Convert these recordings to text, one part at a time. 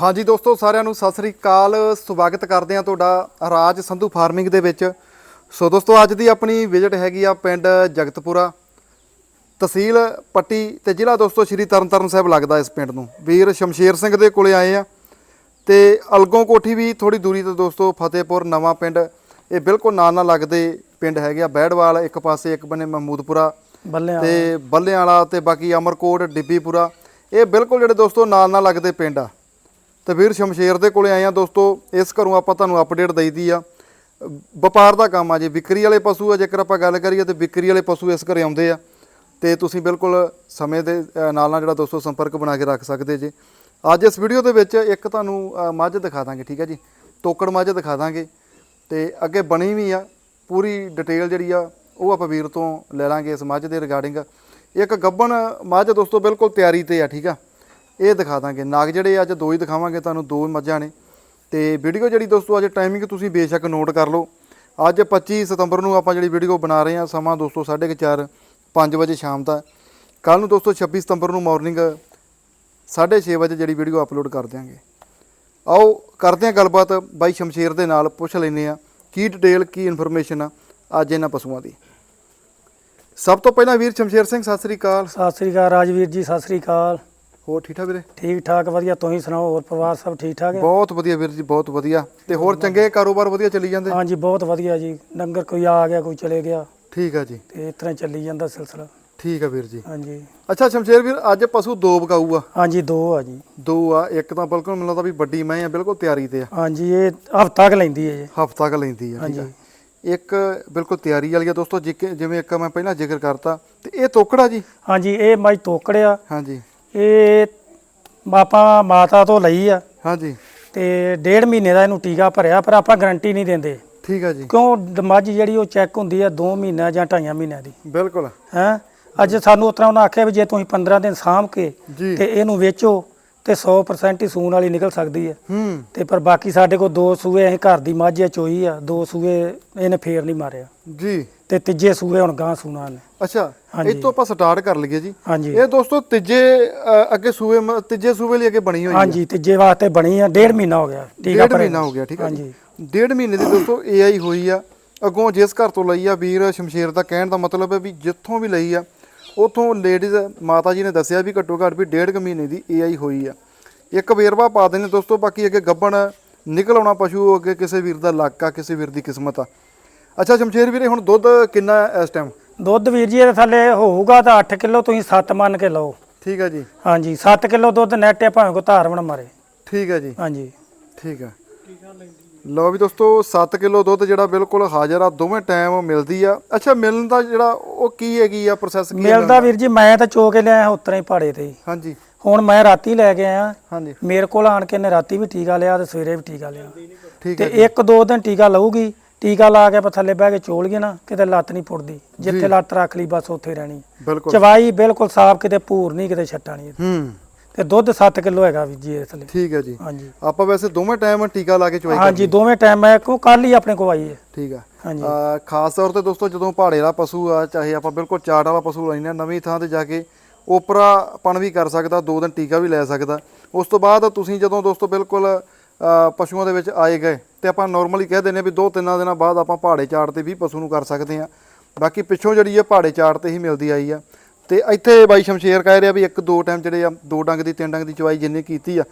ਹਾਂਜੀ ਦੋਸਤੋ ਸਾਰਿਆਂ ਨੂੰ ਸਤਿ ਸ੍ਰੀ ਅਕਾਲ। ਸਵਾਗਤ ਕਰਦੇ ਹਾਂ ਤੁਹਾਡਾ ਰਾਜ ਸੰਧੂ ਫਾਰਮਿੰਗ ਦੇ ਵਿੱਚ। ਸੋ ਦੋਸਤੋ ਅੱਜ ਦੀ ਆਪਣੀ ਵਿਜ਼ਿਟ ਹੈਗੀ ਆ ਪਿੰਡ ਜਗਤਪੁਰਾ। ਤਹਿਸੀਲ ਪੱਟੀ ਤੇ ਜ਼ਿਲ੍ਹਾ ਦੋਸਤੋ ਸ਼੍ਰੀ ਤਰਨਤਾਰਨ ਸਾਹਿਬ ਲੱਗਦਾ ਇਸ ਪਿੰਡ ਨੂੰ। ਵੀਰ ਸ਼ਮਸ਼ੇਰ ਸਿੰਘ ਦੇ ਕੋਲੇ ਆਏ ਆ ਤੇ ਅਲਗੋਂ ਕੋਠੀ ਵੀ ਥੋੜੀ ਦੂਰੀ ਤੇ ਦੋਸਤੋ ਫਤਿਹਪੁਰ ਨਵਾਂ ਪਿੰਡ। ਇਹ ਬਿਲਕੁਲ ਨਾਲ ਨਾਲ ਲੱਗਦੇ ਪਿੰਡ ਹੈਗੇ ਆ। ਬੈੜਵਾਲ ਇੱਕ ਪਾਸੇ ਇੱਕ ਬੰਨੇ ਮਹਮੂਦਪੁਰਾ ਤੇ ਬੱਲਿਆਂ ਵਾਲਾ ਤੇ ਬਾਕੀ ਅਮਰਕੋਟ ਡਿੱਬੀਪੁਰਾ। ਇਹ ਬਿਲਕੁਲ ਜਿਹੜੇ ਦੋਸਤੋ ਨਾਲ ਨਾਲ ਲੱਗਦੇ ਪਿੰਡ ਆ। ਤੇ ਵੀਰ ਸ਼ਮਸ਼ੇਰ ਦੇ ਕੋਲੇ ਆਏ ਆ ਦੋਸਤੋ, ਇਸ ਘਰੋਂ ਆਪਾਂ ਤੁਹਾਨੂੰ ਅਪਡੇਟ ਦਈਦੀ ਆ। ਵਪਾਰ ਦਾ ਕੰਮ ਆ ਜੀ, ਵਿਕਰੀ ਵਾਲੇ ਪਸ਼ੂ ਆ, ਜੇਕਰ ਆਪਾਂ ਗੱਲ ਕਰੀਏ ਤੇ ਵਿਕਰੀ ਵਾਲੇ ਪਸ਼ੂ ਇਸ ਘਰੇ ਆਉਂਦੇ ਆ। ਤੇ ਤੁਸੀਂ ਬਿਲਕੁਲ ਸਮੇਂ ਦੇ ਨਾਲ ਨਾਲ ਜਿਹੜਾ ਦੋਸਤੋ ਸੰਪਰਕ ਬਣਾ ਕੇ ਰੱਖ ਸਕਦੇ ਜੇ। ਅੱਜ ਇਸ ਵੀਡੀਓ ਦੇ ਵਿੱਚ ਇੱਕ ਤੁਹਾਨੂੰ ਮੱਝ ਦਿਖਾ ਦਾਂਗੇ, ਠੀਕ ਹੈ ਜੀ? ਤੋਕੜ ਮੱਝ ਦਿਖਾ ਦਾਂਗੇ। ਤੇ ਅੱਗੇ ਬਣੀ ਵੀ ਆ, ਪੂਰੀ ਡਿਟੇਲ ਜਿਹੜੀ ਆ, ਉਹ ਆਪਾਂ ਵੀਰ ਤੋਂ ਲੈ ਲਾਂਗੇ ਇਸ ਮੱਝ ਦੇ ਰਿਗਾਰਡਿੰਗ ਇੱਕ ਗੱਬਣ ਮੱਝ ਦੋਸਤੋ ਬਿਲਕੁਲ ਤਿਆਰੀ ਤੇ ਆ, ਠੀਕ ਆ? ਇਹ ਦਿਖਾ ਦਾਂਗੇ। ਨਾਗ ਜਿਹੜੇ ਅੱਜ ਦੋ ਹੀ ਦਿਖਾਵਾਂਗੇ ਤੁਹਾਨੂੰ, ਦੋ ਮੱਝਾਂ ਨੇ। ਤੇ ਵੀਡੀਓ ਜਿਹੜੀ ਦੋਸਤੋ, ਅੱਜ ਟਾਈਮਿੰਗ ਤੁਸੀਂ ਬੇਸ਼ੱਕ ਨੋਟ ਕਰ ਲਓ। ਅੱਜ 25 ਸਤੰਬਰ ਨੂੰ ਆਪਾਂ ਜਿਹੜੀ ਵੀਡੀਓ ਬਣਾ ਰਹੇ ਹਾਂ, ਸਮਾਂ ਦੋਸਤੋ 4:30 5 ਵਜੇ ਸ਼ਾਮ ਦਾ। ਕੱਲ ਨੂੰ ਦੋਸਤੋ 26 ਸਤੰਬਰ ਨੂੰ ਮਾਰਨਿੰਗ 6:30 ਵਜੇ ਜਿਹੜੀ ਵੀਡੀਓ ਅਪਲੋਡ ਕਰ ਦਿਆਂਗੇ। ਆਓ ਕਰਦੇ ਹਾਂ ਗੱਲਬਾਤ, ਬਾਈ ਸ਼ਮਸ਼ੇਰ ਦੇ ਨਾਲ ਪੁੱਛ ਲੈਨੇ ਆ ਕੀ ਡਿਟੇਲ ਕੀ ਇਨਫੋਰਮੇਸ਼ਨ ਆ ਅੱਜ ਇਹਨਾਂ ਪਸ਼ੂਆਂ ਦੀ। ਸਭ ਤੋਂ ਪਹਿਲਾਂ ਵੀਰ ਸ਼ਮਸ਼ੇਰ ਸਿੰਘ, ਸਤਿ ਸ੍ਰੀ ਅਕਾਲ। ਸਤਿ ਸ੍ਰੀ ਅਕਾਲ ਰਾਜਵੀਰ ਜੀ, ਸਤਿ ਸ੍ਰੀ ਅਕਾਲ। ਹੋਰ ਠੀਕ ਠਾਕ ਵੀਰੇ? ਠੀਕ ਠਾਕ ਵਧੀਆ। ਤੁਸੀਂ ਸੁਣਾਓ ਹੋਰ ਪਰਿਵਾਰ ਸਭ ਠੀਕ ਠਾਕ ਹੈ? ਬਹੁਤ ਵਧੀਆ ਵੀਰ ਜੀ ਬਹੁਤ ਵਧੀਆ। ਤੇ ਹੋਰ ਚੰਗੇ ਕਾਰੋਬਾਰ ਵਧੀਆ ਚੱਲੀ ਜਾਂਦੇ? ਹਾਂਜੀ ਬਹੁਤ ਵਧੀਆ ਜੀ। ਲੰਗਰ ਕੋਈ ਆ ਗਿਆ ਕੋਈ ਚਲੇ ਗਿਆ। ਠੀਕ ਆ ਜੀ। ਤੇ ਇਸ ਤਰ੍ਹਾਂ ਚੱਲੀ ਜਾਂਦਾ ਸਿਲਸਿਲਾ। ਠੀਕ ਆ ਵੀਰ ਜੀ। ਹਾਂਜੀ। ਅੱਛਾ ਸ਼ਮਸ਼ੇਰ ਵੀਰ ਅੱਜ ਪਸ਼ੂ ਦੋ ਬਕਾਊ ਆ ਹਾਂਜੀ ਦੋ ਆ ਜੀ। ਦੋ ਆ ਇੱਕ ਤਾਂ ਬਿਲਕੁਲ ਮੈਨੂੰ ਲੱਗਦਾ ਵੀ ਵੱਡੀ ਮੈਂ ਆ ਬਿਲਕੁਲ ਤਿਆਰੀ ਤੇ ਆ। ਹਾਂਜੀ ਇਹ ਹਫਤਾ ਕ ਲੈਂਦੀ ਹੈ ਜੀ। ਹਫਤਾ ਕ ਲੈਂਦੀ ਆ ਠੀਕ ਆ। ਹਾਂਜੀ। ਇੱਕ ਬਿਲਕੁਲ ਤਿਆਰੀ ਵਾਲੀ ਆ ਦੋਸਤੋ ਜਿੱਕੇ- ਜਿਵੇਂ ਇੱਕ ਮੈਂ ਪਹਿਲਾਂ ਜ਼ਿਕਰ ਕਰਤਾ ਤੇ ਇਹ ਤੋਕੜਾ ਜੀ? ਹਾਂਜੀ ਇਹ ਮੱਝ ਤੋਕੜਿਆ ਹਾਂਜੀ। ਇਹ ਆਪਾਂ ਮਾਤਾ ਤੋਂ ਲਈ ਆ। ਹਾਂਜੀ। ਤੇ ਡੇਢ ਮਹੀਨੇ ਦਾ ਇਹਨੂੰ ਟੀਕਾ ਭਰਿਆ ਪਰ ਆਪਾਂ ਗਾਰੰਟੀ ਨਹੀਂ ਦਿੰਦੇ। ਠੀਕ ਆ ਜੀ। ਕਿਉਂ? ਦ- ਮੱਝ ਜਿਹੜੀ ਉਹ ਚੈੱਕ ਹੁੰਦੀ ਆ 2 ਮਹੀਨਿਆਂ ਜਾਂ 2.5 ਮਹੀਨਿਆਂ ਦੀ। ਬਿਲਕੁਲ। ਹੈਂ? ਅੱਜ ਸਾਨੂੰ ਉਤਰਾ ਉਹਨਾਂ ਆਖਿਆ ਵੀ ਜੇ ਤੁਸੀਂ 15 ਦਿਨ ਸਾਂਭ ਕੇ ਜੀ। ਤੇ ਇਹਨੂੰ ਵੇਚੋ ਤੇ 100% ਹੀ ਸੂਣ ਵਾਲੀ ਨਿਕਲ ਸਕਦੀ ਹੈ ਹੂੰ। ਤੇ ਪਰ ਬਾਕੀ ਸਾਡੇ ਕੋਲ ਦੋ ਸੂਏ ਅਸੀਂ ਘਰ ਦੀ ਮੱਝ ਆ ਚੋਈ ਆ ਦੋ ਸੂਏ ਇਹਨੇ ਫੇਰ ਨਹੀਂ ਮਾਰਿਆ। ਜੀ। ਤੇ ਤੀਜੇ ਸੂਏ ਹੁਣ ਗਾਂ ਸੂਣਾ ਨੇ ਅੱਛਾ। ਇਹ ਤੋਂ ਆਪਾਂ ਸਟਾਰਟ ਕਰ ਲਈਏ ਜੀ। ਇਹ ਦੋਸਤੋ ਤੀਜੇ ਅੱਗੇ ਸੂਏ ਤੀਜੇ ਸੂਏ ਲਈ ਅੱਗੇ ਬਣੀ ਹੋਈ ਹੈ ਹਾਂਜੀ ਤੀਜੇ ਵਾਸਤੇ ਬਣੀ ਆ ਡੇਢ ਮਹੀਨਾ ਹੋ ਗਿਆ। ਟੀਕਾ ਡੇਢ ਭਰਿਆ ਮਹੀਨਾ ਹੋ ਗਿਆ ਠੀਕ ਹੈ ਜੀ। ਹਾਂਜੀ। ਡੇਢ ਮਹੀਨੇ ਦੀ ਦੋਸਤੋ ਏਆਈ ਹੋਈ ਆ। ਅੱਗੋਂ ਜਿਸ ਘਰ ਤੋਂ ਲਈ ਆ ਵੀਰ ਸ਼ਮਸ਼ੇਰ ਦਾ ਕਹਿਣ ਦਾ ਮਤਲਬ ਹੈ ਵੀ ਜਿੱਥੋਂ ਵੀ ਲਈ ਆ ਉਥੋਂ ਲੇਡੀਜ਼ ਮਾਤਾ ਜੀ ਨੇ ਦੱਸਿਆ ਵੀ ਘੱਟੋ ਘੱਟ ਵੀ ਡੇਢ ਕੁ ਮਹੀਨੇ ਦੀ ਏਆਈ ਹੋਈ ਆ। ਇੱਕ ਵੇਰਵਾ ਪਾ ਦੇਣੇ ਦੋਸਤੋ ਬਾਕੀ ਅੱਗੇ ਗੱਬਣ ਨਿਕਲ ਆਉਣਾ ਪਸ਼ੂ ਅੱਗੇ ਕਿਸੇ ਵੀਰ ਦਾ ਲੱਕ ਆ ਕਿਸੇ ਵੀਰ ਦੀ ਕਿਸਮਤ ਆ। ਅੱਛਾ ਸ਼ਮਸ਼ੇਰ ਵੀਰੇ ਹੁਣ ਦੁੱਧ ਕਿੰਨਾ ਇਸ ਟਾਈਮ ਦੁੱਧ ਵੀਰ ਜੀ ਇਹਦੇ ਥੱਲੇ ਹੋਊਗਾ ਤਾਂ 8 ਕਿਲੋ ਤੁਸੀਂ 7 ਮੰਨ ਕੇ ਲਓ। ਠੀਕ ਆ ਜੀ। ਹਾਂਜੀ 7 ਕਿਲੋ ਦੁੱਧ ਨੈਟ ਹੈ ਭਾਵੇਂ ਕੋ ਧਾਰਵਣ ਮਾਰੇ। ਠੀਕ ਆ ਜੀ। ਹਾਂਜੀ। ਠੀਕ ਆ। ਲਓ ਵੀ ਦੋਸਤੋ 7 ਕਿਲੋ ਦੁੱਧ ਜਿਹੜਾ ਬਿਲਕੁਲ ਹਾਜ਼ਰ ਆ ਦੋਵੇਂ ਟਾਈਮ ਮਿਲਦੀ ਆ। ਅੱਛਾ ਮਿਲਣ ਦਾ ਜਿਹੜਾ ਉਹ ਕੀ ਹੈਗੀ ਆ ਪ੍ਰੋਸੈਸ ਕੀ? ਮਿਲਦਾ ਵੀਰ ਜੀ ਮੈਂ ਤਾਂ ਚੋ ਕੇ ਲਿਆਇਆ ਉਤਰਾ ਹੀ ਪਾੜੇ ਤੇ। ਹੀ। ਹਾਂਜੀ। ਹੁਣ ਮੈਂ ਰਾਤੀ ਲੈ ਕੇ ਆਇਆ। ਹਾਂਜੀ। ਮੇਰੇ ਕੋਲ ਆਣ ਕੇ ਨੇ ਰਾਤੀ ਵੀ ਟੀਕਾ ਲਿਆ ਤੇ ਸਵੇਰੇ ਵੀ ਟੀਕਾ ਲਿਆ। ਠੀਕ ਤੇ ਹੈ ਇੱਕ ਦੋ ਦਿਨ ਟੀਕਾ ਲਊਗੀ। ਟੀਕਾ ਲਾ ਕੇ ਆਪਾਂ ਥੱਲੇ ਬਹਿ ਕੇ ਚੋਲ ਗਏ ਨਾ ਕਿਤੇ ਲੱਤ ਨਹੀਂ ਪੁੱਟਦੀ। ਜਿੱਥੇ ਲੱਤ ਰੱਖ ਲਈ ਬਸ ਉੱਥੇ ਰਹਿਣੀ। ਬਿਲਕੁਲ। ਚਵਾਈ ਬਿਲਕੁਲ ਸਾਫ਼ ਕਿਤੇ ਭੂਰ ਨਹੀਂ ਕਿਤੇ ਛੱਟਾ ਨਹੀਂ। ਹੂੰ। ਤੇ ਦੁੱਧ 7 ਕਿਲੋ ਹੈਗਾ ਵੀ ਜੀ ਇਸ ਥੱਲੇ ਠੀਕ ਹੈ ਜੀ। ਹਾਂਜੀ। ਆਪਾਂ ਵੈਸੇ ਦੋਵੇਂ ਟਾਈਮ ਟੀਕਾ ਲਾ ਕੇ ਚਵਾਈ ਹਾਂਜੀ ਦੋਵੇਂ ਟਾਈਮ ਮੈਂ ਕੋ ਕੱਲ ਹੀ ਆਪਣੇ ਕੋ ਆਈ ਹੈ। ਠੀਕ ਆ ਹਾਂਜੀ। ਆ, ਖਾਸ ਤੌਰ ਤੇ ਦੋਸਤੋ ਜਦੋਂ ਪਹਾੜੇ ਵਾਲਾ ਪਸ਼ੂ ਆ ਚਾਹੇ ਆਪਾਂ ਬਿਲਕੁਲ ਚਾਟ ਵਾਲਾ ਪਸ਼ੂ ਲੈਣੇ ਨਵੀਂ ਥਾਂ ਤੇ ਜਾ ਕੇ ਓਪਰਾ ਪਣ ਵੀ ਕਰ ਸਕਦਾ ਦੋ ਦਿਨ ਟੀਕਾ ਵੀ ਲੈ ਸਕਦਾ। ਉਸ ਤੋਂ ਬਾਅਦ ਤੁਸੀਂ ਜਦੋਂ ਦੋਸਤੋ ਬਿਲਕੁਲ ਪਸ਼ੂਆਂ ਦੇ ਵਿੱਚ ਆਏ ਗਏ ਤੇ ਆਪਾਂ ਨਾਰਮਲੀ ਕਹਿ ਦਿੰਦੇ ਆ ਵੀ ਦੋ ਤਿੰਨਾਂ ਦਿਨਾਂ ਬਾਅਦ ਆਪਾਂ ਪਹਾੜੇ ਚਾਟ ਤੇ ਵੀ ਪਸ਼ੂ ਨੂੰ ਕਰ ਸਕਦੇ ਆ ਬਾਕੀ ਪਿੱਛੋਂ ਜਿਹੜੀ ਆ ਪਹਾੜੇ ਚਾਟ ਤੇ ਹੀ ਮਿਲਦੀ ਆਈ ਆ। ਤੇ ਇੱਥੇ ਬਾਈ ਸ਼ਮਸ਼ੇਰ ਕਹਿ ਰਿਹਾ ਵੀ ਇੱਕ ਦੋ ਟਾਈਮ ਜਿਹੜੇ ਆ ਦੋ ਡੰਗ ਦੀ ਤਿੰਨ ਡੰਗ ਦੀ ਚਵਾਈ ਜਿੰਨੀ ਕੀਤੀ ਆ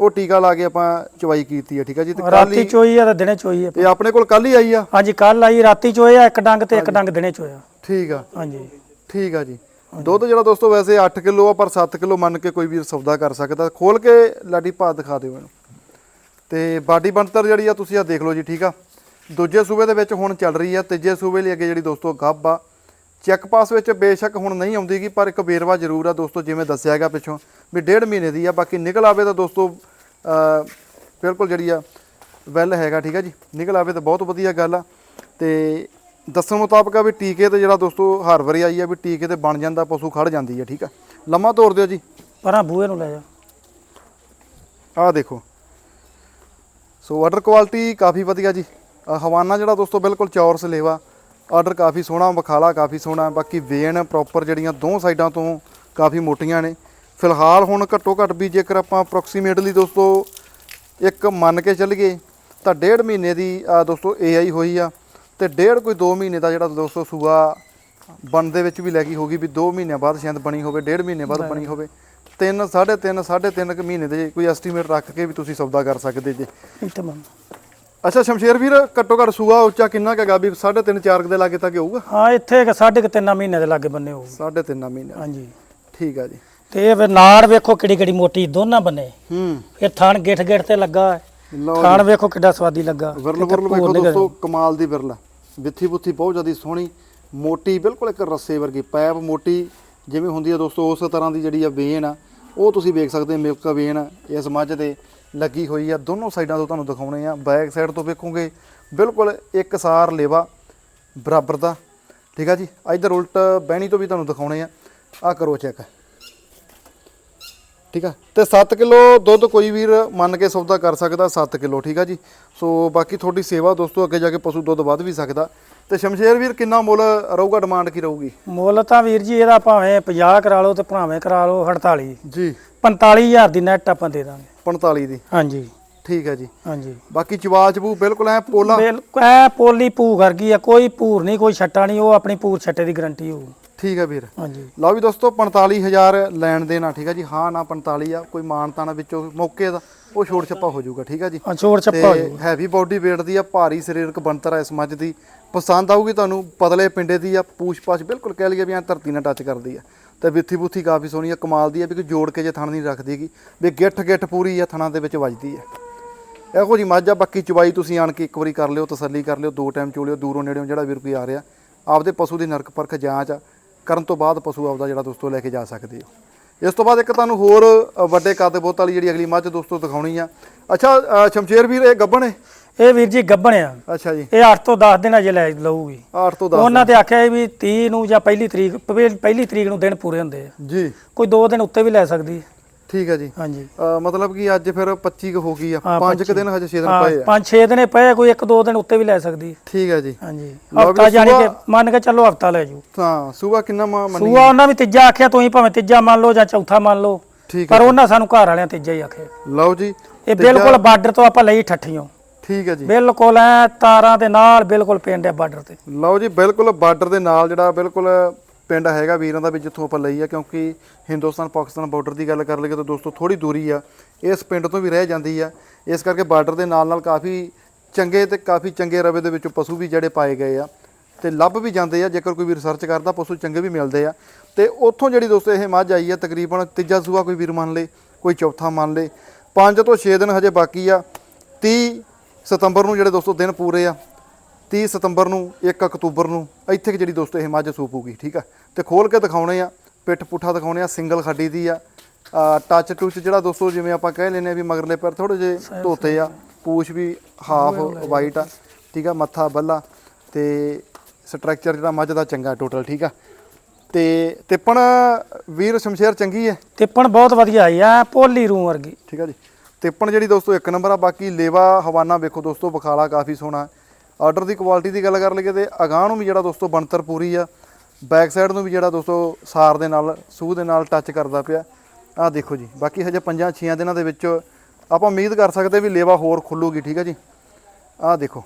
ਉਹ ਟੀਕਾ ਲਾ ਕੇ ਆਪਾਂ ਚਵਾਈ ਕੀਤੀ ਆ ਠੀਕ ਆ ਜੀ? ਤੇ ਕੱਲ ਰਾਤੀ ਹੀ ਚੋਈ ਆ ਤਾਂ ਦਿਨੇ ਚੋਈ ਆ ਇਹ ਆਪਣੇ ਕੋਲ ਕੱਲ ਹੀ ਆਈ ਆ? ਹਾਂਜੀ ਕੱਲ ਆਈ ਰਾਤੀ ਚੋਇਆ ਇੱਕ ਡੰਗ ਤੇ ਇੱਕ ਡੰਗ ਦਿਨੇ ਚੋਇਆ ਠੀਕ ਆ। ਹਾਂਜੀ। ਠੀਕ ਆ ਜੀ। ਦੁੱਧ ਜਿਹੜਾ ਦੋਸਤੋ ਵੈਸੇ 8 ਕਿਲੋ ਆ ਪਰ 7 ਕਿਲੋ ਮੰਨ ਕੇ ਕੋਈ ਵੀ ਸੌਦਾ ਕਰ ਸਕਦਾ। ਖੋਲ ਕੇ ਲਾਡੀ ਭਾਅ ਦਿਖਾ ਦਿਓ ਮੈਨੂੰ। ਤੇ ਬਾਡੀ ਬਣਤਰ ਜਿਹੜੀ ਆ ਤੁਸੀਂ ਆ ਦੇਖ ਲਓ ਜੀ ਠੀਕ ਆ? ਦੂਜੇ ਸੂਬੇ ਦੇ ਵਿੱਚ ਹੁਣ ਚੱਲ ਰਹੀ ਆ ਤੀਜੇ ਸੂਬੇ ਲਈ ਅੱਗੇ ਜਿਹੜੀ ਦੋਸਤੋ ਗੱਭ ਆ। ਚੈੱਕ ਪਾਸ ਵਿੱਚ ਬੇਸ਼ੱਕ ਹੁਣ ਨਹੀਂ ਆਉਂਦੀਗੀ ਪਰ ਇੱਕ ਵੇਰਵਾ ਜ਼ਰੂਰ ਆ ਦੋਸਤੋ ਜਿਵੇਂ ਦੱਸਿਆ ਹੈਗਾ ਪਿੱਛੋਂ ਵੀ ਡੇਢ ਮਹੀਨੇ ਦੀ ਆ ਬਾਕੀ ਨਿਕਲ ਆਵੇ ਤਾਂ ਦੋਸਤੋ ਅ, ਬਿਲਕੁਲ ਜਿਹੜੀ ਆ ਵੈਲ ਹੈਗਾ ਠੀਕ ਆ ਜੀ? ਨਿਕਲ ਆਵੇ ਤਾਂ ਬਹੁਤ ਵਧੀਆ ਗੱਲ ਆ। ਤੇ ਦੱਸਣ ਮੁਤਾਬਕ ਆ ਵੀ ਟੀਕੇ ਤੇ ਜਿਹੜਾ ਦੋਸਤੋ ਹਰ ਵਾਰੀ ਆਈ ਆ ਵੀ ਟੀਕੇ ਤੇ ਬਣ ਜਾਂਦਾ ਪਸ਼ੂ ਖੜ ਜਾਂਦੀ ਆ ਠੀਕ ਆ? ਲੰਮਾ ਤੋੜ ਦਿਓ ਜੀ। ਪਰਾਂ ਬੂਹੇ ਨੂੰ ਲੈ ਜਾ। ਆਹ ਦੇਖੋ ਸੋ ਆਰਡਰ ਕੁਆਲਿਟੀ ਕਾਫੀ ਵਧੀਆ ਜੀ। ਹਵਾਨਾ ਜਿਹੜਾ ਦੋਸਤੋ ਬਿਲਕੁਲ ਚੌਰਸ ਲੇਵਾ ਆਰਡਰ ਕਾਫੀ ਸੋਹਣਾ ਵਿਖਾਲਾ ਕਾਫੀ ਸੋਹਣਾ ਬਾਕੀ ਵੇਨ ਪ੍ਰੋਪਰ ਜਿਹੜੀਆਂ ਦੋ ਸਾਈਡਾਂ ਤੋਂ ਕਾਫੀ ਮੋਟੀਆਂ ਨੇ। ਫਿਲਹਾਲ ਹੁਣ ਘੱਟੋ ਘੱਟ ਵੀ ਜੇਕਰ ਆਪਾਂ ਅਪਰੋਕਸੀਮੇਟਲੀ ਦੋਸਤੋ ਇੱਕ ਮੰਨ ਕੇ ਚੱਲੀਏ ਤਾਂ ਡੇਢ ਮਹੀਨੇ ਦੀ ਦੋਸਤੋ ਏਆਈ ਹੋਈ ਆ। ਤੇ ਡੇਢ ਕੋਈ 2 ਮਹੀਨੇ ਦਾ ਜਿਹੜਾ ਦੋਸਤੋ ਸੂਆ ਬਣ ਦੇ ਵਿੱਚ ਵੀ ਲੈ ਗਈ ਹੋਗੀ ਵੀ 2 ਮਹੀਨਿਆਂ ਬਾਅਦ ਸ਼ਾਇਦ ਬਣੀ ਹੋਵੇ ਡੇਢ ਮਹੀਨੇ ਬਾਅਦ ਬਣੀ ਹੋਵੇ। 3 3.5 3.5 ਕੁ ਮਹੀਨੇ ਦੇ ਕੋਈ ਐਸਟੀਮੇਟ ਰੱਖ ਕੇ ਵੀ ਤੁਸੀਂ ਸੌਦਾ ਕਰ ਸਕਦੇ ਜੇ। ਇੱਥੇ ਮੰਨ ਅੱਛਾ ਸ਼ਮਸ਼ੇਰ ਵੀਰ ਘੱਟੋ ਘੱਟ ਸੂਆ ਉੱਚਾ ਕਿੰਨਾ ਕੁ ਹੈਗਾ? ਵੀ 3.5 4 ਦੇ ਲਾਗੇ ਤੱਕ ਹੋਊਗਾ? ਹਾਂ ਇੱਥੇ ਕਿ ਸਾਢੇ ਕੁ ਤਿੰਨ ਮਹੀਨੇ ਦੇ ਲਾਗੇ ਬੰਨੇ ਹੋਊ। 3.5 ਮਹੀਨੇ। ਹਾਂਜੀ। ਠੀਕ ਆ ਜੀ। ਤੇ ਇਹ ਫਿਰ ਨਾੜ ਵੇਖੋ ਕਿਹੜੀ ਕਿਹੜੀ ਮੋਟੀ ਦੋਨਾਂ ਬੰਨੇ। ਹੂੰ। ਫਿਰ ਥਣ ਗਿੱਠ ਗਿੱਠ ਤੇ ਲੱਗਾ ਹੈ। ਲਓ ਥਣ ਵੇਖੋ ਕਿੱਡਾ ਸਵਾਦੀ ਲੱਗਾ। ਵਿਰਲ ਕਿਤੇ ਵਿਰਲ ਭੂਰ ਵੇਖੋ ਨੀ ਦੋਸਤੋ ਕਮਾਲ ਦੀ ਵਿਰਲ ਆ। ਵਿੱਥੀ ਬੁੱਥੀ ਬਹੁਤ ਜ਼ਿਆਦਾ ਸੋਹਣੀ ਮੋਟੀ ਬਿਲਕੁਲ ਇੱਕ ਰੱਸੇ ਵਰਗੀ ਪੈਪ ਮੋਟੀ ਜਿਵੇਂ ਹੁੰਦੀ ਆ ਦੋਸਤੋ ਉਸ ਤਰ੍ਹਾਂ ਦੀ ਜਿਹੜੀ ਆ ਵੇਨ ਆ। ਉਹ ਤੁਸੀਂ ਵੇਖ ਸਕਦੇ ਮਿਲਕ ਵੇਨ ਇਸ ਮੱਝ 'ਤੇ ਲੱਗੀ ਹੋਈ ਆ। ਦੋਨੋਂ ਸਾਈਡਾਂ ਤੋਂ ਤੁਹਾਨੂੰ ਦਿਖਾਉਣੇ ਆ। ਬੈਕ ਸਾਈਡ ਤੋਂ ਵੇਖੋਗੇ, ਬਿਲਕੁਲ ਇੱਕਸਾਰ ਲੇਵਾ ਬਰਾਬਰ ਦਾ। ਠੀਕ ਆ ਜੀ, ਇਧਰ ਉਲਟ ਬਹਿਣੀ ਤੋਂ ਵੀ ਤੁਹਾਨੂੰ ਦਿਖਾਉਣੇ ਆ। ਆ ਕਰੋ ਚੈੱਕ ਠੀਕ ਆ, ਤੇ 7 ਕਿਲੋ ਦੁੱਧ ਕੋਈ ਵੀਰ ਮੰਨ ਕੇ ਸੌਦਾ ਕਰ ਸਕਦਾ 7 ਕਿਲੋ। ਠੀਕ ਆ ਜੀ, ਸੋ ਬਾਕੀ ਤੁਹਾਡੀ ਸੇਵਾ ਦੋਸਤੋ, ਅੱਗੇ ਜਾ ਕੇ ਪਸ਼ੂ ਦੁੱਧ ਵੱਧ ਵੀ ਸਕਦਾ। ਤੇ ਸ਼ਮਸ਼ੇਰ ਵੀਰ ਕਿੰਨਾ ਮੁੱਲ ਰਹੂਗਾ ਡਿਮਾਂਡ ਕੀ ਰਹੂਗੀ? ਮੁੱਲ ਤਾਂ ਵੀਰ ਜੀ ਇਹਦਾ ਭਾਵੇਂ 50 ਕਰਾ ਲਓ ਤੇ ਭਾਵੇਂ ਕਰਾ ਲਓ 48 ਜੀ। 45000 ਦੀ ਨੈਟ ਆਪਾਂ ਦੇ ਦਾਂਗੇ। 45 ਦੀ। ਹਾਂਜੀ। ਠੀਕ ਹੈ ਜੀ। ਹਾਂਜੀ। ਬਾਕੀ ਚਵਾ ਚਬੂ ਬਿਲਕੁਲ ਐ ਪੋਲਾ। ਬਿਲਕੁਲ ਐ ਪੋਲੀ ਭੂ ਵਰਗੀ ਆ ਕੋਈ ਭੂਰ ਨਹੀਂ ਕੋਈ ਛੱਟਾ ਨਹੀਂ ਉਹ ਆਪਣੀ ਭੂਰ ਛੱਟੇ ਦੀ ਗਾਰੰਟੀ ਹੋਊ। ਠੀਕ ਹੈ ਵੀਰ। ਹਾਂਜੀ। ਲਓ ਵੀ ਦੋਸਤੋ 45000 ਲੈਣ ਦੇਣਾ ਠੀਕ ਹੈ ਜੀ। ਹਾਂ ਨਾ 45 ਆ ਕੋਈ ਮਾਨਤਾਨਾ ਵਿੱਚੋਂ ਮੌਕੇ ਦਾ ਉਹ ਛੋੜ ਛੱਪਾ ਹੋ ਜਾਊਗਾ ਠੀਕ ਹੈ ਜੀ। ਹਾਂ ਛੋੜ ਛੱਪਾ ਹੋ ਹੈਵੀ ਬਾਡੀ weight ਦੀ ਆ ਭਾਰੀ ਸਰੀਰਕ ਬਣਤਰ ਆ ਇਸ ਮੱਝ ਦੀ। ਪਸੰਦ ਆਊਗੀ ਤੁਹਾਨੂੰ, ਪਤਲੇ ਪਿੰਡੇ ਦੀ ਆ, ਪੂਛ-ਪਾਛ ਬਿਲਕੁਲ ਕਹਿ ਲਈਏ ਵੀ ਐ ਧਰਤੀ ਨਾਲ ਟੱਚ ਕਰਦੀ ਆ। ਤੇ ਵਿੱਥੀ ਬੁੱਥੀ ਕਾਫੀ ਸੋਹਣੀ ਆ, ਕਮਾਲ ਦੀ ਆ ਵੀ ਕੋਈ ਜੋੜ ਕੇ ਜੇ ਥਣ ਨਹੀਂ ਰੱਖਦੀ ਹੈਗੀ। ਵੀ ਗਿੱਠ ਗਿੱਠ ਪੂਰੀ ਆ, ਥਣਾਂ ਦੇ ਵਿੱਚ ਵੱਜਦੀ ਆ। ਇਹੋ ਜੀ ਮੱਝ ਆ, ਬਾਕੀ ਚਵਾਈ ਤੁਸੀਂ ਆਣ ਕੇ ਇੱਕ ਵਾਰੀ ਕਰ ਲਿਓ, ਤਸੱਲੀ ਕਰ ਲਿਓ, ਦੋ ਟਾਈਮ ਚੋਲਿਓ, ਦੂਰੋਂ ਨੇੜਿਓਂ ਜਿਹੜਾ ਵੀਰ ਕੋਈ ਆ ਰਿਹਾ, ਆਪਦੇ ਪਸ਼ੂ ਦੀ ਨਰਕ ਪਰਖ ਜਾਂਚ ਕਰਨ ਤੋਂ ਬਾਅਦ ਪਸ਼ੂ ਆਪਦਾ ਜਿਹੜਾ ਦੋਸਤੋ ਲੈ ਕੇ ਜਾ ਸਕਦੇ ਹੋ। ਇਸ ਤੋਂ ਬਾਅਦ ਇੱਕ ਤੁਹਾਨੂੰ ਹੋਰ ਵੱਡੇ ਕੱਦ ਬੋਤ ਵਾਲੀ ਜਿਹੜੀ ਅਗਲੀ ਮੱਝ ਦੋਸਤੋ ਦਿਖਾਉਣੀ ਆ। ਅੱਛਾ ਸ਼ਮਸ਼ੇਰ ਵੀਰ, ਇਹ ਗੱਬਣ ਹੈ? ਇਹ ਵੀਰ ਜੀ ਗੱਭਣ ਆ। ਅੱਛਾ ਜੀ। ਇਹ 8 ਤੋਂ 10 ਦਿਨ ਅਜੇ ਲੈ ਲਊਗੀ। 8 ਤੋਂ 10 ਉਹਨਾਂ ਤੇ ਆਖਿਆ ਵੀ 30 ਨੂੰ ਜਾਂ ਪਹਿਲੀ ਤਰੀਕ ਪਹਿ- ਪਹਿਲੀ ਤਰੀਕ ਨੂੰ ਦਿਨ ਪੂਰੇ ਹੁੰਦੇ ਆ। ਜੀ। ਕੋਈ 2 ਦਿਨ ਉੱਤੇ ਵੀ ਲੈ ਸਕਦੀ। ਠੀਕ ਹੈ ਜੀ। ਹਾਂਜੀ। ਮਤਲਬ ਕਿ ਅੱਜ ਫਿਰ 25 ਕੁ ਹੋ ਗਈ ਆ। ਹਾਂ, 5 ਕੁ ਦਿਨ ਹਜੇ 6 ਦਿਨ ਪਏ ਆ। 5-6 ਦਿਨ ਪਏ ਕੋਈ 1-2 ਦਿਨ ਉੱਤੇ ਵੀ ਲੈ ਸਕਦੀ। ਠੀਕ ਹੈ ਜੀ। ਹਾਂਜੀ। ਹਫਤਾ ਜਾਣੀ ਕਿ ਮੰਨ ਕੇ ਚੱਲੋ ਹਫਤਾ ਲੈ ਜੂ। ਹਾਂ ਸੂਆ ਕਿੰਨਾ ਮੰਨੀ ਸੂਆ ਉਹਨਾਂ ਵੀ ਤੀਜਾ ਆਖਿਆ ਤੁਸੀਂ ਭਾਵੇਂ ਤੀਜਾ ਮੰਨ ਲਓ ਜਾਂ ਚੌਥਾ ਮੰਨ ਲਓ। ਪਰ ਉਹਨਾਂ ਸਾਨੂੰ ਘਰ ਵਾਲਿਆਂ ਤੀਜਾ ਹੀ ਆਖਿਆ। ਲਓ ਜੀ ਇਹ ਬਿਲਕੁਲ ਬਾਰਡਰ ਤੋਂ ਆਪਾਂ ਲਈ ਠੱਠੀਆਂ ਠੀਕ ਹੈ ਜੀ। ਬਿਲਕੁਲ ਐ ਤਾਰਾਂ ਦੇ ਨਾਲ ਬਿਲਕੁਲ ਪਿੰਡ ਹੈ ਬਾਰਡਰ ਤੇ। ਲਓ ਜੀ ਬਿਲਕੁਲ ਬਾਰਡਰ ਦੇ ਨਾਲ ਜਿਹੜਾ ਬਿਲਕੁਲ ਪਿੰਡ ਹੈਗਾ ਵੀਰਾਂ ਦਾ ਵੀ ਜਿੱਥੋਂ ਆਪਾਂ ਲਈ ਆ ਕਿਉਂਕਿ ਹਿੰਦੁਸਤਾਨ ਪਾਕਿਸਤਾਨ ਬਾਰਡਰ ਦੀ ਗੱਲ ਕਰ ਲਈਏ ਤਾਂ ਦੋਸਤੋ ਥੋੜੀ ਦੂਰੀ ਆ ਇਸ ਪਿੰਡ ਤੋਂ ਵੀ ਰਹਿ ਜਾਂਦੀ ਆ। ਇਸ ਕਰਕੇ ਬਾਰਡਰ ਦੇ ਨਾਲ ਨਾਲ ਕਾਫੀ ਚੰਗੇ ਤੇ ਕਾਫੀ ਚੰਗੇ ਰਵੇ ਦੇ ਵਿੱਚ ਪਸ਼ੂ ਵੀ ਜਿਹੜੇ ਪਾਏ ਗਏ ਆ ਤੇ ਲੱਭ ਵੀ ਜਾਂਦੇ ਆ ਜੇਕਰ ਕੋਈ ਵੀ ਰਿਸਰਚ ਕਰਦਾ ਪਸ਼ੂ ਚੰਗੇ ਵੀ ਮਿਲਦੇ ਆ। ਤੇ ਉੱਥੋਂ ਜਿਹੜੀ ਦੋਸਤੋ ਇਹ ਮੱਝ ਆਈ ਆ ਤਕਰੀਬਨ ਤੀਜਾ ਸੂਆ ਕੋਈ ਵੀਰ ਮੰਨ ਲੇ ਕੋਈ ਚੌਥਾ ਮੰਨ ਲੇ 5 ਤੋਂ 6 ਦਿਨ ਹਜੇ ਬਾਕੀ ਆ 30 ਸਤੰਬਰ ਨੂੰ ਜਿਹੜੇ ਦੋਸਤੋ ਦਿਨ ਪੂਰੇ ਆ 30 ਸਤੰਬਰ ਨੂੰ 1 ਅਕਤੂਬਰ ਨੂੰ ਇੱਥੇ ਕੁ ਜਿਹੜੀ ਦੋਸਤੋ ਇਹ ਮੱਝ ਸੂਪੂਗੀ ਠੀਕ ਆ? ਤੇ ਖੋਲ ਕੇ ਦਿਖਾਉਣੇ ਆ ਪਿੱਠ ਪੁੱਠਾ ਦਿਖਾਉਣੇ ਆ ਸਿੰਗਲ ਖੱਡੀ ਦੀ ਆ ਟੱਚ ਟੁੱਚ ਜਿਹੜਾ ਦੋਸਤੋ ਜਿਵੇਂ ਆਪਾਂ ਕਹਿ ਲੈਨੇ ਆ ਵੀ ਮਗਰਲੇ ਪੈਰ ਥੋੜੇ ਜੇ ਧੋਤੇ ਆ ਪੂਛ ਵੀ ਹਾਫ ਵਾਈਟ ਆ ਠੀਕ ਆ? ਮੱਥਾ ਬੱਲਾ ਤੇ ਸਟਰਕਚਰ ਜਿਹੜਾ ਮੱਝ ਦਾ ਚੰਗਾ ਟੋਟਲ ਠੀਕ ਆ? ਤੇ ਤਿੱਪਣ ਵੀਰ ਸ਼ਮਸ਼ੇਰ ਚੰਗੀ ਹੈ? ਤਿੱਪਣ ਬਹੁਤ ਵਧੀਆ ਆਈ ਆ ਪੋਲੀ ਰੂ ਵਰਗੀ। ਠੀਕ ਆ ਜੀ। ਤਿੱਪਣ ਜਿਹੜੀ ਦੋਸਤੋ ਇੱਕ ਨੰਬਰ ਆ ਬਾਕੀ ਲੇਵਾ ਹਵਾਨਾ ਵੇਖੋ ਦੋਸਤੋ ਬਖਾਲਾ ਕਾਫੀ ਸੋਹਣਾ। ਆਰਡਰ ਦੀ ਕੁਆਲਿਟੀ ਦੀ ਗੱਲ ਕਰ ਲਈਏ ਤੇ ਅਗਾਂਹ ਨੂੰ ਵੀ ਜਿਹੜਾ ਦੋਸਤੋ ਬਣਤਰ ਪੂਰੀ ਆ ਬੈਕ ਸਾਈਡ ਨੂੰ ਵੀ ਜਿਹੜਾ ਦੋਸਤੋ ਸਾਰ ਦੇ ਨਾਲ ਸੂਹ ਦੇ ਨਾਲ ਟੱਚ ਕਰਦਾ ਪਿਆ। ਆਹ ਦੇਖੋ ਜੀ ਬਾਕੀ ਹਜੇ ਪੰਜਾਂ ਛੀਆਂ ਦਿਨਾਂ ਦੇ ਵਿੱਚ ਆਪਾਂ ਉਮੀਦ ਕਰ ਸਕਦੇ ਵੀ ਲੇਵਾ ਹੋਰ ਖੁੱਲੂਗੀ ਠੀਕ ਆ ਜੀ? ਆਹ ਦੇਖੋ।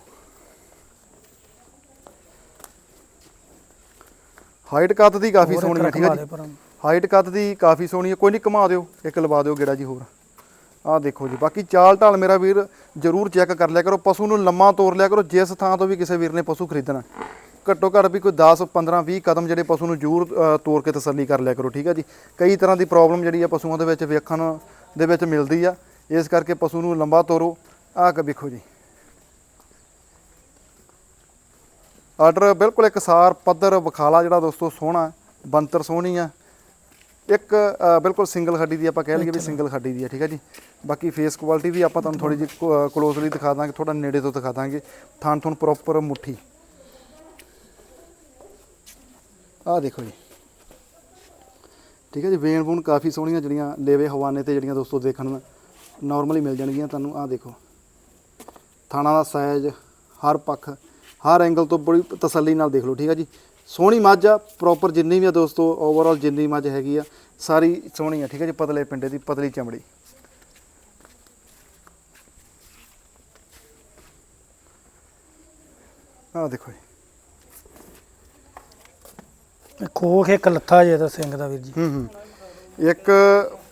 ਹਾਈਟ ਕੱਦ ਦੀ ਕਾਫੀ ਸੋਹਣੀ ਆ ਠੀਕ ਆ ਘੁਮਾ ਜੀ। ਹਾਈਟ ਕੱਦ ਦੀ ਕਾਫੀ ਸੋਹਣੀ ਹੈ ਕੋਈ ਨਹੀਂ ਘੁਮਾ ਦਿਓ ਇੱਕ ਲਵਾ ਦਿਓ ਗੇੜਾ ਜੀ ਹੋਰ। ਆਹ ਦੇਖੋ ਜੀ, ਬਾਕੀ ਚਾਲ ਢਾਲ ਮੇਰਾ ਵੀਰ ਜਰੂਰ ਚੈੱਕ ਕਰ ਲਿਆ ਕਰੋ, ਪਸ਼ੂ ਨੂੰ ਲੰਮਾ ਤੋਰ ਲਿਆ ਕਰੋ, ਜਿਸ ਥਾਂ ਤੋਂ ਵੀ ਕਿਸੇ ਵੀਰ ਨੇ ਪਸ਼ੂ ਖਰੀਦਣਾ। ਘੱਟੋ ਘੱਟ ਵੀ ਕੋਈ 10 15 20 ਕਦਮ ਜਿਹੜੇ ਪਸ਼ੂ ਨੂੰ ਜਰੂਰ ਤੋਰ ਕੇ ਤਸੱਲੀ ਕਰ ਲਿਆ ਕਰੋ, ਠੀਕ ਹੈ ਜੀ? ਕਈ ਤਰ੍ਹਾਂ ਦੀ ਪ੍ਰੋਬਲਮ ਜਿਹੜੀ ਆ ਪਸ਼ੂਆਂ ਦੇ ਵਿੱਚ ਵੇਖਣ ਦੇ ਵਿੱਚ ਮਿਲਦੀ ਆ। ਇਸ ਕਰਕੇ ਪਸ਼ੂ ਨੂੰ ਲੰਬਾ ਤੋਰੋ। ਆਹ ਕ ਵੇਖੋ ਜੀ। ਆਰਡਰ ਬਿਲਕੁਲ ਇੱਕਸਾਰ ਪੱਧਰ ਵਿਖਾਲਾ ਜਿਹੜਾ ਦੋਸਤੋ, ਸੋਹਣਾ ਬੰਤਰ ਸੋਹਣੀ ਆ। ਇੱਕ ਬਿਲਕੁਲ ਸਿੰਗਲ ਖੱਡੀ ਦੀ ਆਪਾਂ ਕਹਿ ਲਈਏ ਵੀ ਸਿੰਗਲ ਖੱਡੀ ਦੀ ਆ ਠੀਕ ਹੈ ਜੀ। ਬਾਕੀ ਫੇਸ ਕੁਆਲਿਟੀ ਵੀ ਆਪਾਂ ਤੁਹਾਨੂੰ ਥੋੜੀ ਜਿਹੀ ਕਲੋਜ਼ਲੀ ਦਿਖਾ ਦਾਂਗੇ ਥੋੜਾ ਨੇੜੇ ਤੋਂ ਦਿਖਾ ਦਾਂਗੇ। ਥਾਂ ਥੁਣ ਪ੍ਰੋਪਰ ਮੁੱਠੀ। ਆਹ ਦੇਖੋ ਜੀ। ਠੀਕ ਹੈ ਜੀ ਵੇਨ ਵੂਨ ਕਾਫੀ ਸੋਹਣੀਆਂ ਜਿਹੜੀਆਂ ਲੇਵੇ ਹਵਾਨੇ ਤੇ ਜਿਹੜੀਆਂ ਦੋਸਤੋ ਦੇਖਣ ਨੂੰ ਨਾਰਮਲੀ ਮਿਲ ਜਾਣਗੀਆਂ ਤੁਹਾਨੂੰ ਆਹ ਦੇਖੋ। ਥਾਣਾ ਦਾ ਸਾਈਜ਼ ਹਰ ਪੱਖ ਹਰ ਐਂਗਲ ਤੋਂ ਬੜੀ ਤਸੱਲੀ ਨਾਲ ਦੇਖ ਲਓ ਠੀਕ ਹੈ ਜੀ। ਸੋਹਣੀ ਮੱਝ ਆ ਪ੍ਰੋਪਰ ਜਿੰਨੀ ਵੀ ਆ ਦੋਸਤੋ ਓਵਰਆਲ ਜਿੰਨੀ ਮੱਝ ਹੈਗੀ ਆ ਸਾਰੀ ਸੋਹਣੀ ਆ ਠੀਕ ਹੈ ਜੀ ਪਤਲੇ ਪਿੰਡੇ ਦੀ ਪਤਲੀ ਚਮੜੀ। ਆਹ ਦੇਖੋ ਜੀ। ਖੋਖ ਇੱਕ ਲੱਥਾ ਜੇ ਤਾਂ ਸਿੰਘ ਦਾ ਵੀਰ ਜੀ। ਹੂੰ ਹੂੰ। ਇੱਕ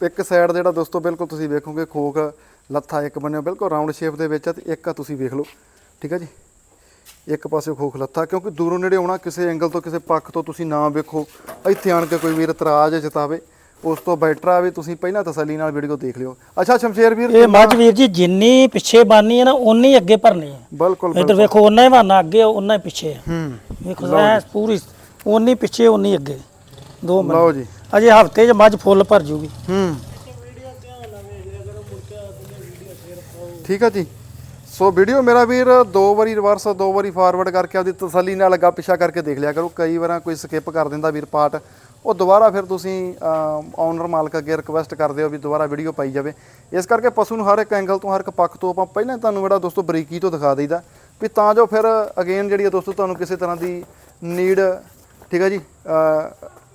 ਇੱਕ ਸਾਈਡ ਜਿਹੜਾ ਦੋਸਤੋ ਬਿਲਕੁਲ ਤੁਸੀਂ ਵੇਖੋਗੇ ਖੋਖ ਲੱਥਾ ਇੱਕ ਬਣਿਆ ਬਿਲਕੁਲ ਰਾਉਂਡ ਸ਼ੇਪ ਦੇ ਵਿੱਚ ਤੇ ਇੱਕ ਆ ਤੁਸੀਂ ਵੇਖ ਲਓ ਠੀਕ ਆ ਜੀ। ਇੱਕ ਪਾਸੇ ਖੋਖ ਲੱਥਾ ਕਿਉਂਕਿ ਦੂਰੋਂ ਨੇੜੇ ਆਉਣਾ ਕਿਸੇ ਐਂਗਲ ਤੋਂ ਕਿਸੇ ਪੱਖ ਤੋਂ ਤੁਸੀਂ ਨਾ ਵੇਖੋ ਇੱਥੇ ਆਣ ਕੇ ਕੋਈ ਵੀਰ ਇਤਰਾਜ਼ ਜਤਾਵੇ ਉਸ ਤੋਂ ਬੈਟਰ ਆ ਵੀ ਤੁਸੀਂ ਪਹਿਲਾਂ ਤਸੱਲੀ ਨਾਲ ਵੀਡੀਓ ਦੇਖ ਲਿਓ। ਅੱਛਾ ਸ਼ਮਸ਼ੇਰ ਵੀਰ ਇਹ ਮੱਝ ਵੀਰ ਜੀ ਜਿੰਨੀ ਪਿੱਛੇ ਬਾਨੀ ਹੈ ਨਾ ਉਨੀ ਅੱਗੇ ਭਰਨੀ ਹੈ। ਬਿਲਕੁਲ ਇੱਧਰ ਵੇਖੋ ਉਨਾ ਹੀ ਬਾਨਾ ਅੱਗੇ ਉਨਾ ਹੀ ਪਿੱਛੇ ਹੈ। ਹੂੰ ਵੇਖੋ ਐ ਪੂਰੀ ਉਨੀ ਪਿੱਛੇ ਉਨੀ ਅੱਗੇ। ਦੋ ਮਿੰਟ। ਲਓ ਜੀ। ਅਜੇ ਹਫ਼ਤੇ 'ਚ ਮੱਝ ਫੁੱਲ ਭਰ ਜੂਗੀ। ਹੂੰ। ਠੀਕ ਆ ਜੀ। ਸੋ ਵੀਡੀਓ ਮੇਰਾ ਵੀਰ ਦੋ ਵਾਰੀ ਰਿਵਰਸ ਦੋ ਵਾਰੀ ਫਾਰਵਰਡ ਕਰਕੇ ਆਪਦੀ ਤਸੱਲੀ ਨਾਲ ਅੱਗਾ ਪਿੱਛਾ ਕਰਕੇ ਦੇਖ ਲਿਆ ਕਰੋ। ਕਈ ਵਾਰਾਂ ਕੋਈ ਸਕਿਪ ਕਰ ਦਿੰਦਾ ਵੀਰ ਪਾਰਟ ਉਹ ਦੁਬਾਰਾ ਫਿਰ ਤੁਸੀਂ ਓਨਰ ਮਾਲਕ ਅੱਗੇ ਰਿਕਵੈਸਟ ਕਰਦੇ ਹੋ ਵੀ ਦੁਬਾਰਾ ਵੀਡੀਓ ਪਾਈ ਜਾਵੇ। ਇਸ ਕਰਕੇ ਪਸ਼ੂ ਨੂੰ ਹਰ ਇੱਕ ਐਂਗਲ ਤੋਂ ਹਰ ਇੱਕ ਪੱਖ ਤੋਂ ਆਪਾਂ ਪਹਿਲਾਂ ਹੀ ਤੁਹਾਨੂੰ ਜਿਹੜਾ ਦੋਸਤੋ ਬਰੀਕੀ ਤੋਂ ਦਿਖਾ ਦਈਦਾ। ਵੀ ਤਾਂ ਜੋ ਫਿਰ ਅਗੇਨ ਜਿਹੜੀ ਆ ਦੋਸਤੋ ਤੁਹਾਨੂੰ ਕਿਸੇ ਤਰ੍ਹਾਂ ਦੀ ਨੀਡ ਠੀਕ ਆ ਜੀ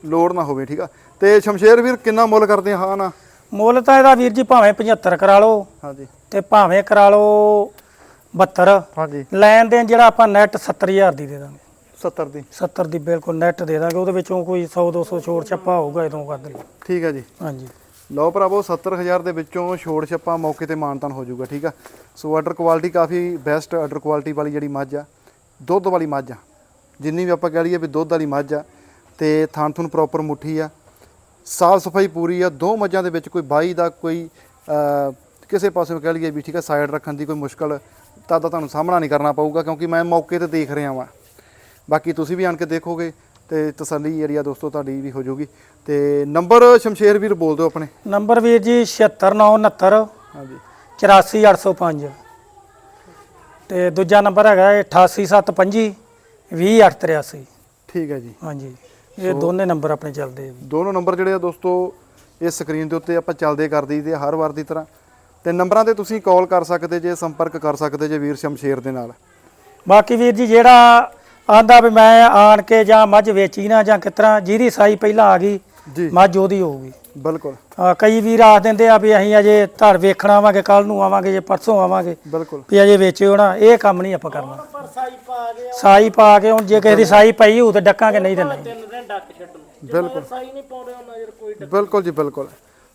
ਲੋੜ ਨਾ ਹੋਵੇ ਠੀਕ ਆ। ਤੇ ਸ਼ਮਸ਼ੇਰ ਵੀਰ ਕਿੰਨਾ ਮੁੱਲ ਕਰਦੇ ਹਾਂ ਨਾ? ਮੁੱਲ ਤਾਂ ਇਹਦਾ ਵੀਰ ਜੀ ਭਾਵੇਂ 75 ਕਰਾ ਲਓ ਹਾਂਜੀ। ਤੇ ਭਾਵੇਂ ਕਰਾ ਲਓ 72 ਹਾਂਜੀ। ਲੈਣ ਦੇਣ ਜਿਹੜਾ ਆਪਾਂ ਨੈਟ 70000 ਦੀ ਦੇ ਦਾਂਗੇ। 70 ਦੀ। 70 ਦੀ ਬਿਲਕੁਲ ਨੈਟ ਦੇ ਦਾਂਗੇ ਉਹਦੇ ਵਿੱਚੋਂ ਕੋਈ 100 200 ਛੋੜ ਛੱਪਾ ਹੋਊਗਾ ਇਦੋਂ ਕਰ ਦੇ ਠੀਕ ਆ ਜੀ। ਹਾਂਜੀ। ਲਓ ਭਰਾਵੋ 70000 ਦੇ ਵਿੱਚੋਂ ਛੋੜ ਛੱਪਾ ਮੌਕੇ ਤੇ ਮਾਨਤਾਨ ਹੋ ਜਾਊਗਾ ਠੀਕ ਆ? ਸੋ ਆਰਡਰ ਕੁਆਲਿਟੀ ਕਾਫੀ ਬੈਸਟ ਆਰਡਰ ਕੁਆਲਿਟੀ ਵਾਲੀ ਜਿਹੜੀ ਮੱਝ ਆ ਦੁੱਧ ਵਾਲੀ ਮੱਝ ਆ। ਜਿੰਨੀ ਵੀ ਆਪਾਂ ਕਹਿ ਲਈਏ ਵੀ ਦੁੱਧ ਵਾਲੀ ਮੱਝ ਆ ਤੇ ਥਣ ਥੁਣ ਪ੍ਰੋਪਰ ਮੁੱਠੀ ਆ। ਸਾਫ਼ ਸਫ਼ਾਈ ਪੂਰੀ ਆ ਦੋ ਮੱਝਾਂ ਦੇ ਵਿੱਚ ਕੋਈ ਬਾਈ ਦਾ ਕੋਈ ਕਿਸੇ ਪਾਸੇ ਕਹਿ ਲਈਏ ਵੀ ਠੀਕ ਆ ਸਾਈਡ ਰੱਖਣ ਦੀ ਕੋਈ ਮੁਸ਼ਕਲ ਤਾਂ ਤਾਂ ਤੁਹਾਨੂੰ ਸਾਹਮਣਾ ਨਹੀਂ ਕਰਨਾ ਪਊਗਾ ਕਿਉਂਕਿ ਮੈਂ ਮੌਕੇ ਤੇ ਦੇਖ ਰਿਹਾ ਵਾਂ। ਬਾਕੀ ਤੁਸੀਂ ਵੀ ਆਣ ਕੇ ਦੇਖੋਗੇ ਤੇ ਤਸੱਲੀ ਏਰੀਆ ਦੋਸਤੋ ਤੁਹਾਡੀ ਵੀ ਹੋ ਜਾਊਗੀ। ਤੇ ਨੰਬਰ ਸ਼ਮਸ਼ੇਰ ਵੀਰ ਬੋਲ ਦਿਓ ਆਪਣੇ। ਨੰਬਰ ਵੀਰ ਜੀ 76969 ਹਾਂਜੀ। 84805 ਤੇ ਦੂਜਾ ਨੰਬਰ ਹੈਗਾ ਹੈ 88725 20883 ਠੀਕ ਹੈ ਜੀ। ਹਾਂਜੀ। ਇਹ ਦੋਨੇ ਨੰਬਰ ਆਪਣੇ ਚੱਲਦੇ ਆ। ਦੋਨੋਂ ਨੰਬਰ ਜਿਹੜੇ ਆ ਦੋਸਤੋ ਇਸ ਸਕਰੀਨ ਦੇ ਉੱਤੇ ਆਪਾਂ ਚੱਲਦੇ ਕਰ ਦਈਦੇ ਆ ਹਰ ਵਾਰ ਦੀ ਤਰ੍ਹਾਂ। ਤੇ ਨੰਬਰਾਂ ਤੇ ਤੁਸੀਂ ਕਾਲ ਕਰ ਸਕਦੇ ਜੇ ਸੰਪਰਕ ਕਰ ਸਕਦੇ ਜੇ ਵੀਰ ਸ਼ਮਸ਼ੇਰ ਦੇ ਨਾਲ। ਬਾਕੀ ਵੀਰ ਜੀ ਜਿਹੜਾ ਆਂਦਾ ਵੀ ਮੈਂ ਆਣ ਕੇ ਜਾਂ ਮੱਝ ਵੇਚੀ ਨਾ ਜਾਂ ਕਿਤਰਾ ਜਿਹਦੀ ਸਾਈ ਪਹਿਲਾਂ ਆ ਗਈ ਜੀ। ਮੱਝ ਉਹਦੀ ਹੋਊਗੀ ਬਿਲਕੁਲ। ਆ, ਕਈ ਵੀਰ ਆਖ ਦਿੰਦੇ ਆ ਵੀ ਅਸੀਂ ਅਜੇ ਧਰ ਵੇਖਣ ਆਵਾਂਗੇ ਕੱਲ ਨੂੰ ਆਵਾਂਗੇ ਜੇ ਪਰਸੋਂ ਆਵਾਂਗੇ ਬਿਲਕੁਲ। ਵੀ ਅਜੇ ਵੇਚਿਓ ਨਾ ਇਹ ਕੰਮ ਨਹੀਂ ਆਪਾਂ ਕਰਨਾ। ਸਾਈ ਪਾ ਕੇ ਹੁਣ ਜੇ ਕਿਸੇ ਦੀ ਸਾਈ ਪਈ ਹੋਊ ਤਾਂ ਡੱਕਾਂਗੇ ਨਹੀਂ ਤੇ ਨਹੀਂ। ਬਿਲਕੁਲ। ਬਿਲਕੁਲ ਜੀ ਬਿਲਕੁਲ।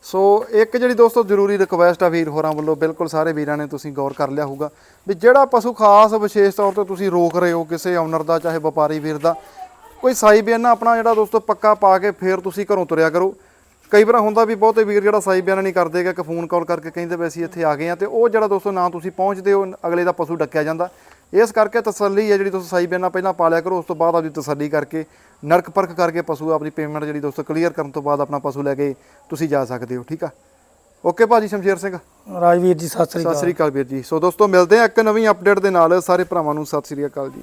ਸੋ ਇੱਕ ਜਿਹੜੀ ਦੋਸਤੋ ਜ਼ਰੂਰੀ ਰਿਕੁਐਸਟ ਆ ਵੀਰ ਹੋਰਾਂ ਵੱਲੋਂ, ਬਿਲਕੁਲ ਸਾਰੇ ਵੀਰਾਂ ਨੇ ਤੁਸੀਂ ਗੌਰ ਕਰ ਲਿਆ ਹੋਊਗਾ ਵੀ ਜਿਹੜਾ ਪਸ਼ੂ ਖਾਸ ਵਿਸ਼ੇਸ਼ ਤੌਰ ਤੇ ਤੁਸੀਂ ਰੋਕ ਰਹੇ ਹੋ ਕਿਸੇ ਓਨਰ ਦਾ, ਚਾਹੇ ਵਪਾਰੀ ਵੀਰ ਦਾ, ਕੋਈ ਸਾਈ ਬਿਆਨਾ ਆਪਣਾ ਜਿਹੜਾ ਦੋਸਤੋ ਪੱਕਾ ਪਾ ਕੇ ਫੇਰ ਤੁਸੀਂ ਘਰੋਂ ਤੁਰਿਆ ਕਰੋ। ਕਈ ਵਾਰ ਹੁੰਦਾ ਵੀ ਬਹੁਤੇ ਵੀਰ ਜਿਹੜਾ ਸਾਈ ਬਿਆਨਾ ਨਹੀਂ ਕਰਦੇ ਕਿ ਫੋਨ ਕਾਲ ਕਰਕੇ ਕਹਿੰਦੇ ਵੀ ਅਸੀਂ ਇੱਥੇ ਆ ਗਏ ਆ ਤੇ ਉਹ ਜਿਹੜਾ ਦੋਸਤੋ ਨਾ ਤੁਸੀਂ ਪਹੁੰਚਦੇ ਹੋ, ਅਗਲੇ ਦਾ ਪਸ਼ੂ ਡੱਕਿਆ ਜਾਂਦਾ। ਇਸ ਕਰਕੇ ਤਸੱਲੀ ਹੈ ਜਿਹੜੀ ਤੁਸੀਂ ਸਾਈ ਬਿਆਨਾ ਪਹਿਲਾਂ ਪਾ ਲਿਆ ਕਰੋ ਉਸ ਤੋਂ ਬਾਅਦ ਆਪਦੀ ਤਸੱਲੀ ਕਰਕੇ ਨਰਕ ਪਰਖ ਕਰਕੇ ਪਸ਼ੂ ਆਪਣੀ ਪੇਮੈਂਟ ਜਿਹੜੀ ਦੋਸਤੋ ਕਲੀਅਰ ਕਰਨ ਤੋਂ ਬਾਅਦ ਆਪਣਾ ਪਸ਼ੂ ਲੈ ਕੇ ਤੁਸੀਂ ਜਾ ਸਕਦੇ ਹੋ ਠੀਕ ਆ? ਓਕੇ ਭਾਜੀ ਸ਼ਮਸ਼ੇਰ ਸਿੰਘ। ਰਾਜਵੀਰ ਜੀ ਸਤਿ ਸ੍ਰੀ ਸਤਿ ਅਕਾਲ ਸ੍ਰੀ ਅਕਾਲ ਵੀਰ ਜੀ। ਸੋ ਦੋਸਤੋ ਮਿਲਦੇ ਆ ਇੱਕ ਨਵੀਂ ਅਪਡੇਟ ਦੇ ਨਾਲ। ਸਾਰੇ ਭਰਾਵਾਂ ਨੂੰ ਸਤਿ ਸ੍ਰੀ ਅਕਾਲ ਜੀ।